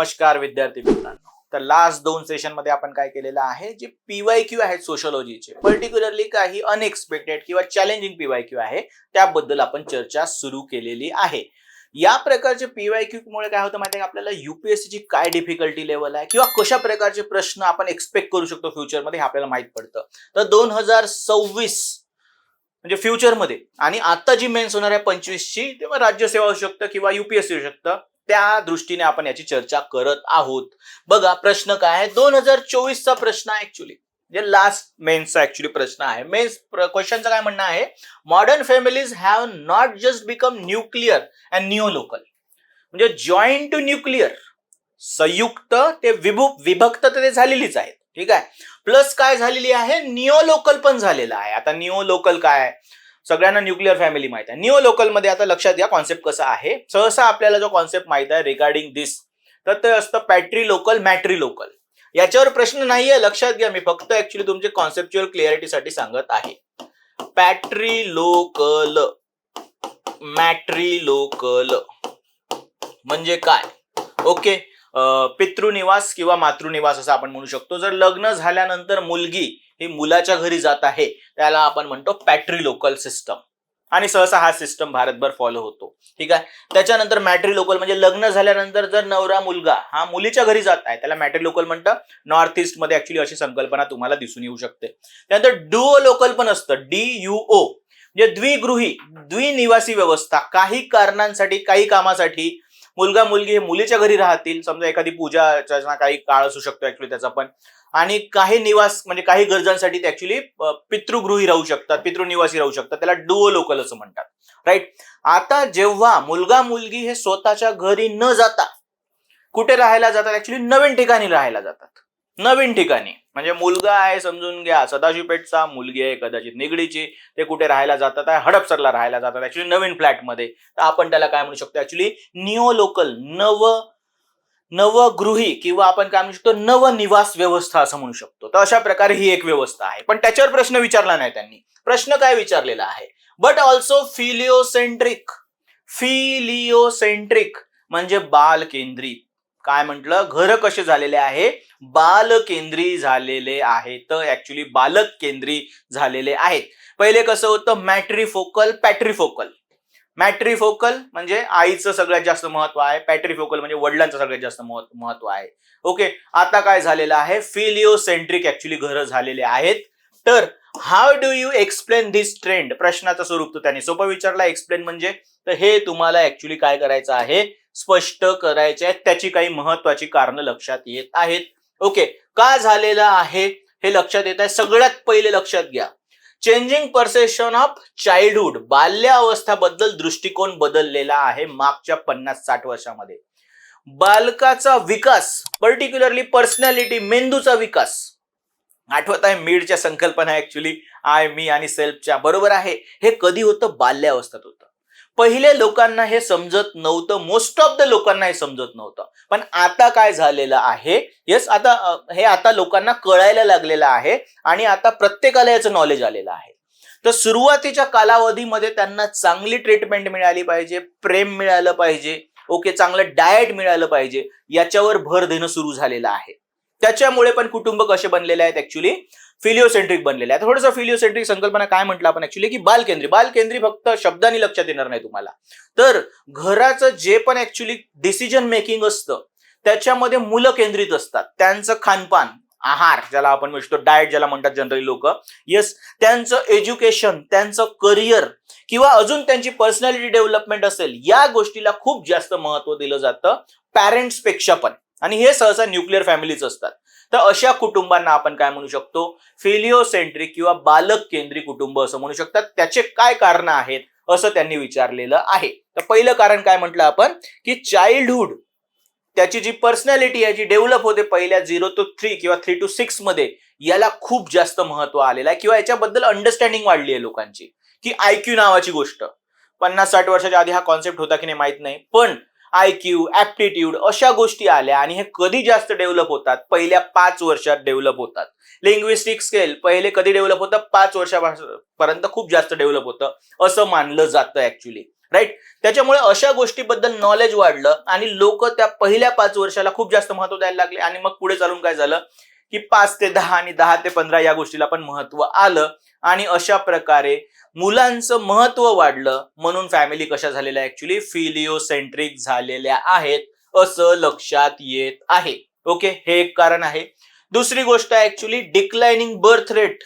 नमस्कार विद्यार्थी मित्रांनो. तर लास्ट दोन सेशनमध्ये आपण काय केलेलं आहे जे पीवाय क्यू आहेत सोशोलॉजीचे पर्टिक्युलरली काही अनएक्सपेक्टेड किंवा चॅलेंजिंग पीवाय क्यू आहे त्याबद्दल आपण चर्चा सुरू केलेली आहे. या प्रकारचे पीवाय क्यू मुळे काय होतं माहिती आहे आपल्याला युपीएससीची काय डिफिकल्टी लेवल आहे किंवा कशा प्रकारचे प्रश्न आपण एक्सपेक्ट करू शकतो फ्युचरमध्ये हे आपल्याला माहीत पडतं. तर दोन हजार सव्वीस म्हणजे फ्युचरमध्ये आणि आता जी मेन्स होणार आहे पंचवीसची तेव्हा राज्यसेवा असू शकतं किंवा युपीएससी होऊ शकतं. त्या दृष्टीने आपण याची चर्चा करत आहोत. बघा प्रश्न काय आहे? दोन हजार चोवीसचा प्रश्न आहे ऍक्च्युली म्हणजे लास्ट मेन्सचा ऍक्च्युली प्रश्न आहे. मेन्स क्वेश्चनचं काय म्हणणं आहे? Modern families have not just become nuclear and new local म्हणजे जॉईंट टू न्यूक्लिअर संयुक्त ते विभू विभक्त तर ते झालेलीच आहेत. ठीक आहे? प्लस काय झालेली आहे? निओ लोकल पण झालेलं आहे. आता निओ लोकल काय आहे? सगळ्यांना न्यूक्लिअर फॅमिली माहीत आहे. न्यू लोकलमध्ये आता लक्षात घ्या कॉन्सेप्ट कसा आहे. सहसा आपल्याला जो कॉन्सेप्ट माहीत आहे रिगार्डिंग दिस तर ते असतं पॅट्री लोकल मॅट्री लोकल याच्यावर प्रश्न नाहीये लक्षात घ्या. मी फक्त ऍक्च्युली तुमचे कॉन्सेप्च्युअल क्लिअरिटीसाठी सांगत आहे. पॅट्री लोकल मॅट्री लोकल म्हणजे काय? ओके पितृनिवास किंवा मातृनिवास असं आपण म्हणू शकतो. जर लग्न झाल्यानंतर मुलगी ही मुलाच्या घरी जात आहे त्याला आपण म्हणतो पॅट्री लोकल सिस्टम. आणि सहसा हा सिस्टम भारतभर फॉलो होतो. ठीक आहे? त्याच्यानंतर मॅट्री लोकल म्हणजे लग्न झाल्यानंतर जर नवरा मुलगा हा मुलीच्या घरी जात आहे त्याला मॅट्री लोकल म्हणतं नॉर्थ ईस्टमध्ये ऍक्च्युली अशी संकल्पना तुम्हाला दिसून येऊ शकते. त्यानंतर डुओ लोकल पण असतं. डी यू ओ म्हणजे द्विगृही द्विनिवासी व्यवस्था. काही कारणांसाठी काही कामासाठी मुलगा मुलगी हे मुलीच्या घरी राहतील. समजा एखादी पूजा अर्चना काही काळ असू शकतो ऍक्च्युली त्याचा पण. आणि काही निवास म्हणजे काही गरजांसाठी ते ऍक्च्युली पितृगृही राहू शकतात पितृनिवासी राहू शकतात. त्याला डुओ लोकल असं म्हणतात. राईट आता जेव्हा मुलगा मुलगी हे स्वतःच्या घरी न जाता कुठे राहायला जातात? ऍक्च्युली नवीन ठिकाणी राहायला जातात. नवीन ठिकाणी. म्हणजे मुलगा आहे समजून घ्या सदाशिवपेठचा मुलगी आहे कदाचित निगडीची ते कुठे राहायला जातात आहे हडपसरला राहायला जातात ऍक्च्युली नवीन फ्लॅटमध्ये. तर आपण त्याला काय म्हणू शकतो ऍक्च्युली निओ लोकल नव नवगृही किंवा आपण काय म्हणू शकतो नवनिवास व्यवस्था असं म्हणू शकतो. तर अशा प्रकारे ही एक व्यवस्था आहे. पण त्याच्यावर प्रश्न विचारला नाही त्यांनी. प्रश्न काय विचारलेला आहे? बट ऑल्सो फिलिओसेंट्रिक फिलिओसेंट्रिक म्हणजे बाल केंद्रित काय म्हटलं? घर कसे झालेले आहे? बालकेंद्री झालेले झालेले आहेत. ऍक्च्युली बालक केंद्री झालेले आहेत. पहिले कसं होतं? मॅट्रिफोकल पॅट्रिफोकल. मॅट्रिफोकल म्हणजे आईचं सगळ्यात जास्त महत्त्व आहे. पॅट्रिफोकल म्हणजे वडिलांचं सगळ्यात जास्त महत्त्व आहे. ओके? आता काय झालेलं आहे? फिलिओसेंट्रिक ऍक्च्युली घरं झालेले आहेत. तर how do you explain this trend प्रश्नाचं स्वरूप तो त्यांनी सोपं विचारला. एक्सप्लेन म्हणजे तर हे तुम्हाला ऍक्च्युली काय करायचं आहे? स्पष्ट करायचे आहेत. त्याची काही महत्वाची कारणं लक्षात येत आहेत. ओके का झालेलं आहे? हे लक्षात येत आहे. सगळ्यात पहिले लक्षात घ्या. चेंजिंग परसेप्शन ऑफ चाइल्डहुड बाल्यावस्थाबद्दल दृष्टिकोन बदललेला आहे मागच्या पन्नास साठ वर्षामध्ये. बालकाचा विकास पर्टिक्युलरली पर्सनॅलिटी मेंदूचा विकास. आठवत आहे मीडच्या संकल्पना ऍक्च्युली आय मी आणि सेल्फच्या बरोबर आहे. हे कधी होतं? बाल्यावस्थेत होतं. पहिले लोकांना हे समजत नव्हतं. मोस्ट ऑफ द लोकांना हे समजत नव्हतं. पण आता काय झालेलं आहे? येस आता हे आता लोकांना कळायला लागलेलं आहे आणि आता प्रत्येकाला याचं नॉलेज आलेलं आहे. तर सुरुवातीच्या कालावधीमध्ये त्यांना चांगली ट्रीटमेंट मिळाली पाहिजे प्रेम मिळालं पाहिजे ओके चांगलं डाएट मिळालं पाहिजे याच्यावर भर देणं सुरू झालेलं आहे. त्याच्यामुळे पण कुटुंब कसे बनलेले आहेत ऍक्च्युली फिलिओसेंट्रिक बनलेले. आहे थोडंसं फिलिओसेंट्रिक संकल्पना काय म्हटलं आपण ऍक्च्युली की बालकेंद्री. बालकेंद्री फक्त शब्दांनी लक्षात येणार नाही तुम्हाला. तर घराचं जे पण ऍक्च्युली डिसिजन मेकिंग असतं त्याच्यामध्ये मुलं केंद्रित असतात. त्यांचं खानपान आहार ज्याला आपण म्हणतो डाएट ज्याला म्हणतात जनरली लोक. येस त्यांचं एज्युकेशन त्यांचं करिअर किंवा अजून त्यांची पर्सनॅलिटी डेव्हलपमेंट असेल या गोष्टीला खूप जास्त महत्त्व दिलं जातं पॅरेंट्सपेक्षा पण. आणि हे सहसा न्यूक्लिअर फॅमिलीच असतात. तर अशा कुटुंबांना आपण काय म्हणू शकतो? फिलिओसेंट्रिक किंवा बालक केंद्री कुटुंब असं म्हणू शकतात. त्याचे काय कारण आहेत असं त्यांनी विचारलेलं आहे. तर पहिलं कारण काय म्हटलं आपण? की चाइल्डहुड त्याची जी पर्सनॅलिटी आहे जी डेव्हलप होते पहिल्या झिरो टू थ्री किंवा थ्री टू सिक्समध्ये याला खूप जास्त महत्त्व आलेलं आहे. किंवा याच्याबद्दल अंडरस्टँडिंग वाढली आहे लोकांची. की आयक्यू नावाची गोष्ट. पन्नास साठ वर्षाच्या आधी हा कॉन्सेप्ट होता की नाही माहीत नाही. पण आय क्यू ऍप्टिट्यूड अशा गोष्टी आल्या आणि हे कधी जास्त डेव्हलप होतात? पहिल्या पाच वर्षात डेव्हलप होतात. लिंग्विस्टिक स्केल पहिले कधी डेव्हलप होतं? पाच वर्षापर्यंत खूप जास्त डेव्हलप होतं. असं मानलं जातं ऍक्च्युली राईट त्याच्यामुळे अशा गोष्टीबद्दल नॉलेज वाढलं आणि लोक त्या पहिल्या पाच वर्षाला खूप जास्त महत्त्व द्यायला लागले आणि मग पुढे चालून काय झालं? की पाच ते दहा आणि दहा ते पंधरा या गोष्टीला पण महत्त्व आलं. आणि अशा प्रकारे मुलांचं महत्त्व वाढलं म्हणून फॅमिली कशा झालेल्या ऍक्च्युली फिलिओसेंट्रिक झालेल्या आहेत असं लक्षात येत आहे. ओके हे एक कारण आहे. दुसरी गोष्ट actually declining birth rate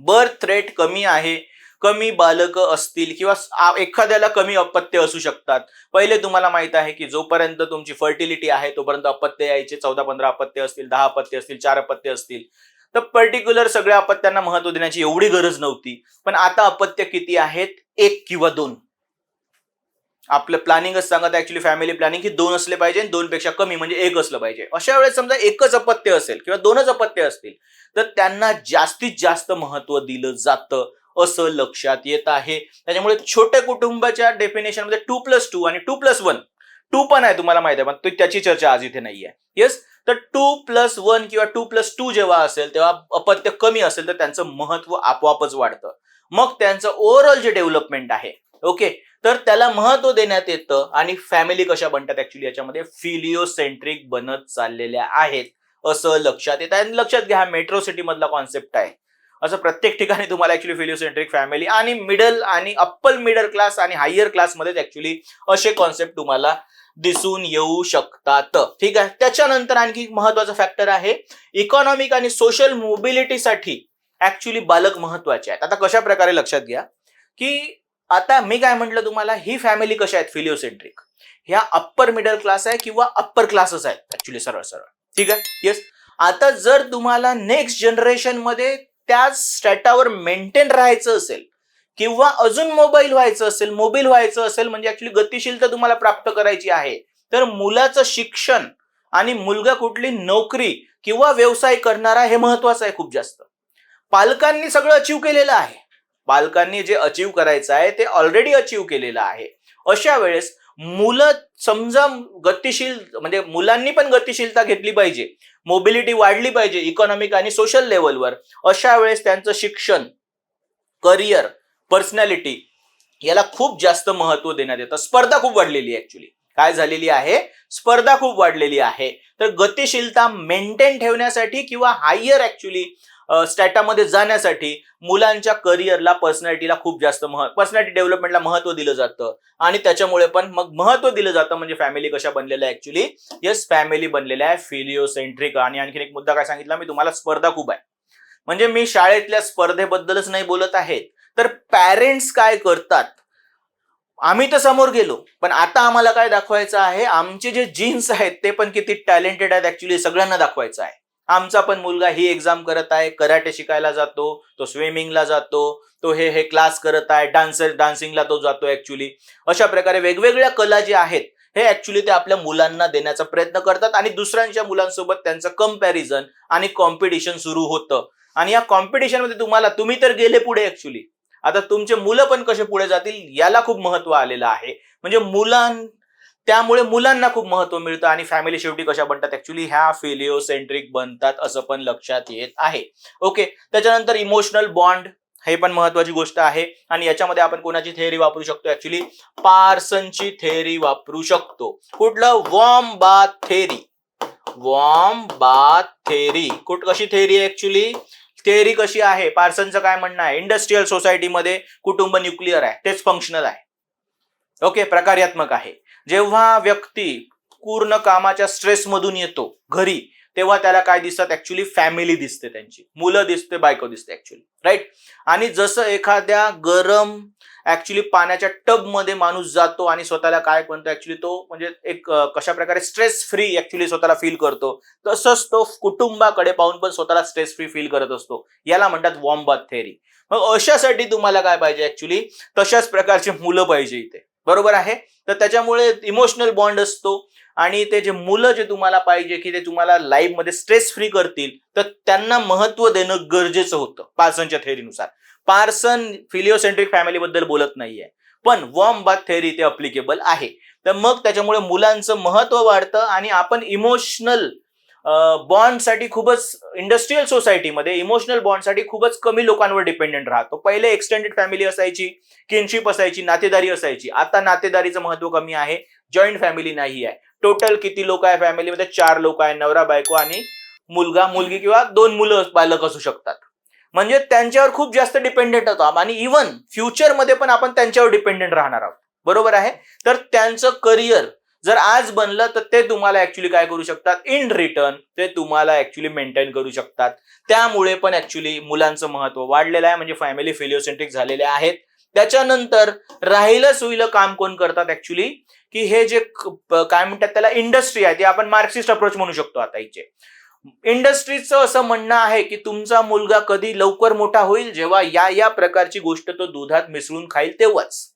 birth rate कमी आहे. कमी बालक असतील किंवा एखाद्याला कमी अपत्य असू शकतात. पहिले तुम्हाला माहीत आहे की जोपर्यंत तुमची फर्टिलिटी आहे तोपर्यंत अपत्य यायचे. चौदा पंधरा अपत्य असतील दहा अपत्य असतील चार अपत्य असतील. तर पर्टिक्युलर सगळ्या अपत्यांना महत्त्व देण्याची एवढी गरज नव्हती. पण आता अपत्य किती आहेत? एक किंवा दोन. आपलं प्लॅनिंगच सांगत ऍक्च्युली फॅमिली प्लॅनिंग की दोन असले पाहिजे आणि दोन पेक्षा कमी म्हणजे एक असलं पाहिजे. अशा वेळेस समजा एकच अपत्य असेल किंवा दोनच अपत्य असतील तर त्यांना जास्तीत जास्त महत्त्व दिलं जातं असं लक्षात येत आहे. त्याच्यामुळे छोट्या कुटुंबाच्या डेफिनेशनमध्ये टू प्लस टू आणि टू प्लस वन टू पण आहे तुम्हाला माहिती आहे पण त्याची चर्चा आज इथे नाहीये येस तर टू प्लस वन किंवा टू प्लस टू जेव्हा असेल तेव्हा अपत्य कमी असेल तर त्यांचं महत्त्व आपोआपच वाढतं. मग त्यांचं ओव्हरऑल जे डेव्हलपमेंट आहे ओके तर त्याला महत्त्व देण्यात येतं आणि फॅमिली कशा बनतात ऍक्च्युली याच्यामध्ये? फिलिओसेंट्रिक बनत चाललेल्या आहेत असं लक्षात येत. आहे आणि लक्षात घ्या मेट्रो सिटी मधला कॉन्सेप्ट आहे. असं प्रत्येक ठिकाणी तुम्हाला ऍक्च्युली फिलिओसेंट्रिक फॅमिली आणि मिडल आणि अप्पल मिडल क्लास आणि हायर क्लासमध्ये ऍक्च्युली असे कॉन्सेप्ट तुम्हाला दिसून येऊ शकतात. ठीक आहे? त्याच्यानंतर आणखी एक महत्त्वाचा फॅक्टर आहे. इकॉनॉमिक आणि सोशल मोबिलिटीसाठी ऍक्च्युली बालक महत्त्वाचे आहेत. आता कशा प्रकारे लक्षात घ्या की आता मी काय म्हटलं तुम्हाला? ही फॅमिली कशा आहेत? फिलिओसेंट्रिक ह्या अप्पर मिडल क्लास आहे किंवा अप्पर क्लासच आहेत? ऍक्च्युली सरळ सरळ. ठीक आहे? येस आता जर तुम्हाला नेक्स्ट जनरेशनमध्ये त्या स्टॅटावर मेंटेन राहायचं असेल किंवा अजून मोबाईल व्हायचं असेल मोबाईल व्हायचं असेल म्हणजे ऍक्च्युली गतिशीलता तुम्हाला प्राप्त करायची आहे. तर मुलाचं शिक्षण आणि मुलगा कुठली नोकरी किंवा व्यवसाय करणारा हे महत्वाचं आहे खूप जास्त. पालकांनी सगळं अचीव केलेलं आहे. पालकांनी जे अचीव करायचं आहे ते ऑलरेडी अचीव केलेलं आहे. अशा वेळेस मुलं समजा गतिशील म्हणजे मुलांनी पण गतिशीलता घेतली पाहिजे. मोबिलिटी वाढली पाहिजे इकॉनॉमिक आणि सोशल लेवलवर अशा वेळेस त्यांचं शिक्षण करिअर पर्सनॅलिटी याला खूप जास्त महत्त्व देण्यात येतं. स्पर्धा खूप वाढलेली आहे ऍक्च्युली काय झालेली आहे? स्पर्धा खूप वाढलेली आहे. तर गतिशीलता मेंटेन ठेवण्यासाठी किंवा हायर ऍक्च्युली स्टॅटामध्ये जाण्यासाठी मुलांच्या करिअरला पर्सनॅलिटीला खूप जास्त महत्त्व पर्सनॅलिटी डेव्हलपमेंटला महत्त्व दिलं जातं. आणि त्याच्यामुळे पण मग महत्त्व दिलं जातं म्हणजे फॅमिली कशा बनलेल्या ऍक्च्युली येस फॅमिली बनलेल्या आहे फिलिओसेंट्रिक आणि आणखीन एक मुद्दा काय सांगितला? मी तुम्हाला स्पर्धा खूप आहे. म्हणजे मी शाळेतल्या स्पर्धेबद्दलच नाही बोलत आहे तर पॅरेंट्स काय करतात? आम्ही तर समोर गेलो. पण आता आम्हाला काय दाखवायचं आहे? आमचे जे जीन्स आहेत ते पण किती टॅलेंटेड आहेत ऍक्च्युली सगळ्यांना दाखवायचं आहे. आमचा पण मुलगा ही एक्झाम करत आहे कराटे शिकायला जातो तो स्विमिंगला जातो तो हे हे क्लास करत आहे डान्सर डान्सिंगला तो जातो ऍक्च्युली अशा प्रकारे वेगवेगळ्या कला जे आहेत हे ऍक्च्युली ते आपल्या मुलांना देण्याचा प्रयत्न करतात आणि दुसऱ्यांच्या मुलांसोबत त्यांचं कंपॅरिझन आणि कॉम्पिटिशन सुरू होतं. आणि या कॉम्पिटिशनमध्ये तुम्हाला तुम्ही तर गेले पुढे ऍक्च्युली आता तुमचे मुलं पण कसे पुढे जातील याला खूप महत्त्व आलेलं आहे. म्हणजे मुलां त्यामुळे मुलांना खूप महत्त्व मिळतं आणि फॅमिली शेवटी कशा बनतात? ऍक्च्युली ह्या फिलिओसेंट्रिक बनतात असं पण लक्षात येत आहे. ओके त्याच्यानंतर इमोशनल बॉन्ड हे पण महत्वाची गोष्ट आहे आणि याच्यामध्ये आपण कोणाची थेअरी वापरू शकतो? ऍक्च्युली पार्सनची थेअरी वापरू शकतो. कुठलं? Warm bath theory warm bath theory कुठ कशी थेअरी आहे ऍक्च्युली थेअरी कशी आहे? पार्सनचं काय म्हणणं आहे? इंडस्ट्रीयल सोसायटीमध्ये कुटुंब न्यूक्लिअर आहे. तेच फंक्शनल आहे. ओके प्रकार्यात्मक आहे. जेव्हा व्यक्ती पूर्ण कामाच्या स्ट्रेसमधून येतो घरी तेव्हा त्याला काय दिसतात? ऍक्च्युली फॅमिली दिसते त्यांची. मुलं दिसते बायको दिसते ऍक्च्युली राईट आणि जसं एखाद्या गरम ऍक्च्युली पाण्याच्या टबमध्ये माणूस जातो आणि स्वतःला काय म्हणतो? ऍक्च्युली तो म्हणजे एक कशा प्रकारे स्ट्रेस फ्री ऍक्च्युली स्वतःला फील करतो. तसंच तो कुटुंबाकडे पाहून पण स्वतःला स्ट्रेस फ्री फील करत असतो. याला म्हणतात वॉर्म थेअरी मग अशासाठी तुम्हाला काय पाहिजे ऍक्च्युली तशाच प्रकारची मुलं पाहिजे इथे. बरोबर आहे? तर त्याच्यामुळे इमोशनल बॉन्ड असतो आणि ते जे मुलं जे तुम्हाला पाहिजे की ते तुम्हाला लाईफमध्ये स्ट्रेस फ्री करतील तर त्यांना महत्त्व देणं गरजेचं होतं पार्सनच्या थेअरीनुसार पार्सन फिलिओसेंट्रिक फॅमिलीबद्दल बोलत नाहीये पण वॉर्म बाथ थेअरी ते अप्लिकेबल आहे. तर मग त्याच्यामुळे मुलांचं महत्त्व वाढतं आणि आपण इमोशनल बॉन्डसाठी खूपच इंडस्ट्रीयल सोसायटीमध्ये इमोशनल बॉन्डसाठी खूपच कमी लोकांवर डिपेंडेंट राहतो. पहिले एक्सटेंडेड फॅमिली असायची किनशिप असायची नातेदारी असायची. आता नातेदारीचं महत्त्व कमी आहे जॉईंट फॅमिली नाही आहे. टोटल किती लोक आहे फॅमिलीमध्ये चार लोक आहे नवरा बायको आणि मुलगा मुलगी किंवा दोन मुलं बालक असू शकतात. म्हणजे त्यांच्यावर खूप जास्त डिपेंडेंट होतो आणि इव्हन फ्युचरमध्ये पण आपण त्यांच्यावर डिपेंडेंट राहणार आहोत. बरोबर आहे? तर त्यांचं करिअर जर आज बनलं तर ते तुम्हाला ऍक्च्युली काय करू शकतात? इन रिटर्न ते तुम्हाला ऍक्च्युली मेंटेन करू शकतात. त्यामुळे पण ऍक्च्युली मुलांचं महत्त्व वाढलेलं आहे. म्हणजे फॅमिली फेलिओसेंट्रिक झालेले आहेत. त्याच्यानंतर राहिलं सुईलं काम कोण करतात ऍक्च्युली की हे जे काय म्हणतात त्याला? इंडस्ट्री आहे. ती आपण मार्क्सिस्ट अप्रोच म्हणू शकतो आता इथे. इंडस्ट्रीचं असं म्हणणं आहे की तुमचा मुलगा कधी लवकर मोठा होईल जेव्हा या या प्रकारची गोष्ट तो दुधात मिसळून खाईल तेव्हाच.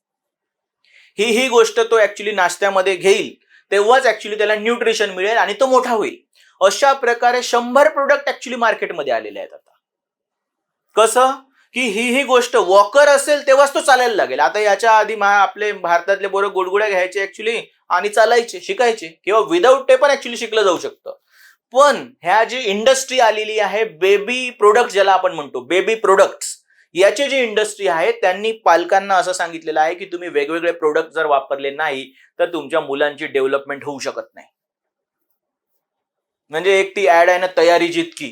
ही ही गोष्ट तो ऍक्च्युली नाश्त्यामध्ये घेईल तेव्हाच ऍक्च्युली त्याला न्यूट्रिशन मिळेल आणि तो मोठा होईल. अशा प्रकारे शंभर प्रोडक्ट ऍक्च्युली मार्केटमध्ये आलेले आहेत आता. कसं? की ही ही गोष्ट वॉकर असेल तेव्हाच तो चालायला लागेल. आता याच्या आधी आपले भारतातले बरोबर गुडगुड्या घ्यायचे ऍक्च्युली आणि चालायचे शिकायचे किंवा विदाऊट ते पण ऍक्च्युली शिकलं जाऊ शकतं. पण ह्या जी इंडस्ट्री आलेली आहे बेबी प्रोडक्ट ज्याला आपण म्हणतो बेबी प्रोडक्ट्स याची जी इंडस्ट्री आहे त्यांनी पालकांना असं सांगितलेलं आहे की तुम्ही वेगवेगळे प्रोडक्ट जर वापरले नाही तर तुमच्या मुलांची डेव्हलपमेंट होऊ शकत नाही. म्हणजे एक ती ऍड आहे ना तयारी जितकी.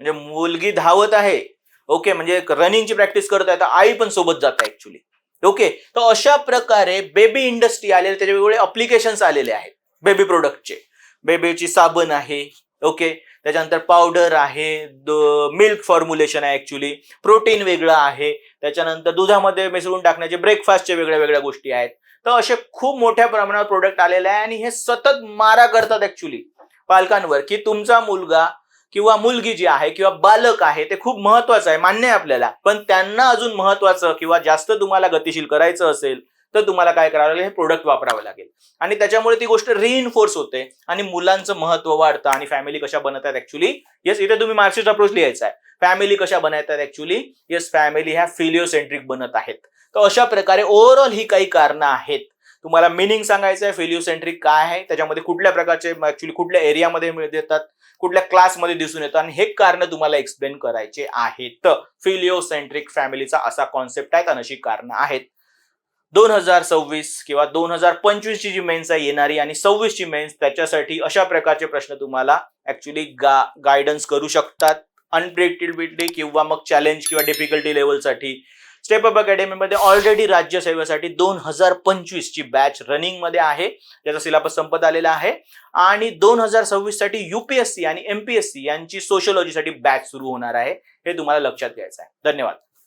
म्हणजे मुलगी धावत आहे ओके म्हणजे रनिंगची प्रॅक्टिस करत आहे तर आई पण सोबत जात आहे ऍक्च्युली ओके तर अशा प्रकारे बेबी इंडस्ट्री आलेले त्याचे वेगवेगळे अप्लिकेशन्स आलेले आहेत बेबी प्रोडक्टचे बेबीची साबण आहे ओके त्याच्यानंतर पावडर आहे मिल्क फॉर्म्युलेशन आहे ऍक्च्युली प्रोटीन वेगळं आहे. त्याच्यानंतर दुधामध्ये मिसळून टाकण्याचे ब्रेकफास्टचे वेगळ्या वेगळ्या गोष्टी आहेत. तर असे खूप मोठ्या प्रमाणावर प्रोडक्ट आलेले आहे आणि हे सतत मारा करतात ऍक्च्युली पालकांवर. की तुमचा मुलगा किंवा मुलगी जी आहे किंवा बालक आहे ते खूप महत्वाचं आहे मान्य आहे आपल्याला. पण त्यांना अजून महत्वाचं किंवा जास्त तुम्हाला गतिशील करायचं असेल तर तुम्हाला काय करावं लागेल? हे प्रोडक्ट वापरावं लागेल. आणि त्याच्यामुळे ती गोष्ट रिइन्फोर्स होते आणि मुलांचं महत्त्व वाढतं आणि फॅमिली कशा बनतात ऍक्च्युली येस इथे तुम्ही मार्क्सिस्ट अप्रोच लिहायचा आहे. फॅमिली कशा बनवतात ऍक्च्युली येस फॅमिली ह्या फिलिओसेंट्रिक बनत आहेत. तर अशा प्रकारे ओव्हरऑल ही काही कारणं आहेत. तुम्हाला मिनिंग सांगायचं आहे फिलिओसेंट्रिक काय आहे? त्याच्यामध्ये कुठल्या प्रकारचे ऍक्च्युली कुठल्या एरियामध्ये मिळ- येतात? कुठल्या क्लासमध्ये दिसून येतात? आणि हे कारण तुम्हाला एक्सप्लेन करायचे आहेत. फिलिओसेंट्रिक फॅमिलीचा असा कॉन्सेप्ट आहे आणि अशी कारणं आहेत. दोन हजार सव्वीस किंवा दोन हजार पंचवीसची जी मेन्स आहे येणारी आणि सव्वीसची मेन्स त्याच्यासाठी अशा प्रकारचे प्रश्न तुम्हाला ऍक्च्युली गा गायडन्स करू शकतात. अनप्रेडिक्टेबिलिटी किंवा मग चॅलेंज किंवा डिफिकल्टी लेवलसाठी स्टेप अप अकॅडमीमध्ये ऑलरेडी राज्यसेवेसाठी दोन हजार पंचवीस ची बॅच रनिंगमध्ये आहे. त्याचा सिलेबस संपत आलेला आहे. आणि दोन हजार सव्वीससाठी युपीएससी आणि एमपीएससी यांची सोशलॉजीसाठी बॅच सुरू होणार आहे. हे तुम्हाला लक्षात घ्यायचं आहे. धन्यवाद.